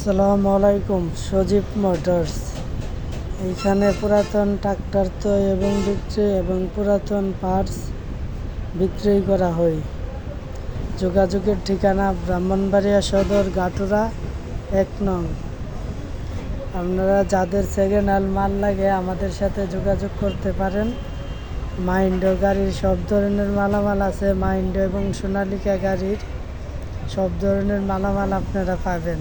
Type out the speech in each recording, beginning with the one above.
আসসালামু আলাইকুম, সজীব মোটরস। এইখানে পুরাতন ট্রাক্টর তো এবং বিক্রি এবং পুরাতন পার্টস বিক্রি করা হয়। যোগাযোগের ঠিকানা ব্রাহ্মণবাড়িয়া সদর গাটুরা এক নং। আপনারা যাদের সেকেন্ড হ্যান্ড মাল লাগে আমাদের সাথে যোগাযোগ করতে পারেন। মাইন্ডো গাড়ির সব ধরনের মালামাল আছে, মাইন্ডো এবং সোনালিকা গাড়ির সব ধরনের মালামাল আপনারা পাবেন।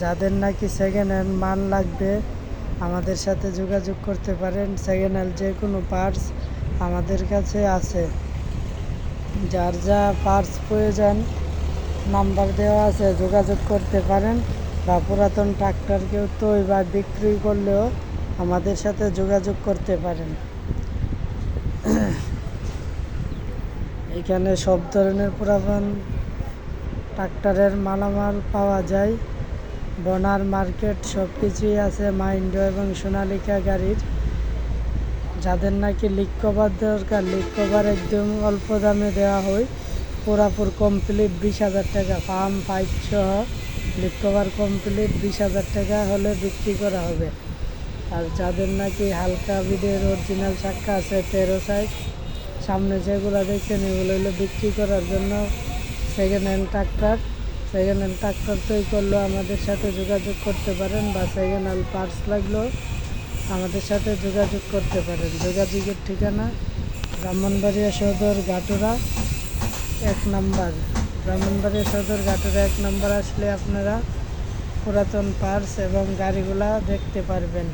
যাদের নাকি সেকেন্ড হ্যান্ড মাল লাগবে, আমাদের সাথে যোগাযোগ করতে পারেন। সেকেন্ড হ্যান্ড যে কোনো পার্টস আমাদের কাছে আছে। যার যা পার্টস প্রয়োজন নাম্বার দেওয়া আছে, যোগাযোগ করতে পারেন। বা পুরাতন ট্রাক্টর কেউ তৈ বা বিক্রি করলেও আমাদের সাথে যোগাযোগ করতে পারেন। এখানে সব ধরনের পুরাতন ট্রাক্টরের মালামাল পাওয়া যায়। বনার মার্কেট সব কিছুই আছে মাইন্ডো এবং সোনালিকা গাড়ির। যাদের নাকি লিক কভার দরকার লিক কভার একদম অল্প দামে দেওয়া হয়। পুরাপুর কমপ্লিট বিশ হাজার টাকা। পাম পাইপ সহ লিক কভার কমপ্লিট বিশ হাজার টাকা হলে বিক্রি করা হবে। আর যাদের নাকি হালকা বিডের অরিজিনাল চাক্কা আছে, তেরো সাইজ সামনে যেগুলো দেখছেন, এগুলো হলো বিক্রি করার জন্য second hand tractor hand tractor তৈরি করলেও আমাদের সাথে যোগাযোগ করতে পারেন বা হ্যান্ড পার্টস লাগলেও আমাদের সাথে যোগাযোগ করতে পারেন। যোগাযোগের ঠিকানা ব্রাহ্মণবাড়িয়া সদর ঘাটুরা এক নাম্বার। ব্রাহ্মণবাড়িয়া সদর ঘাটুরা এক নাম্বার। আসলে আপনারা পুরাতন পার্টস এবং গাড়িগুলা দেখতে পারবেন।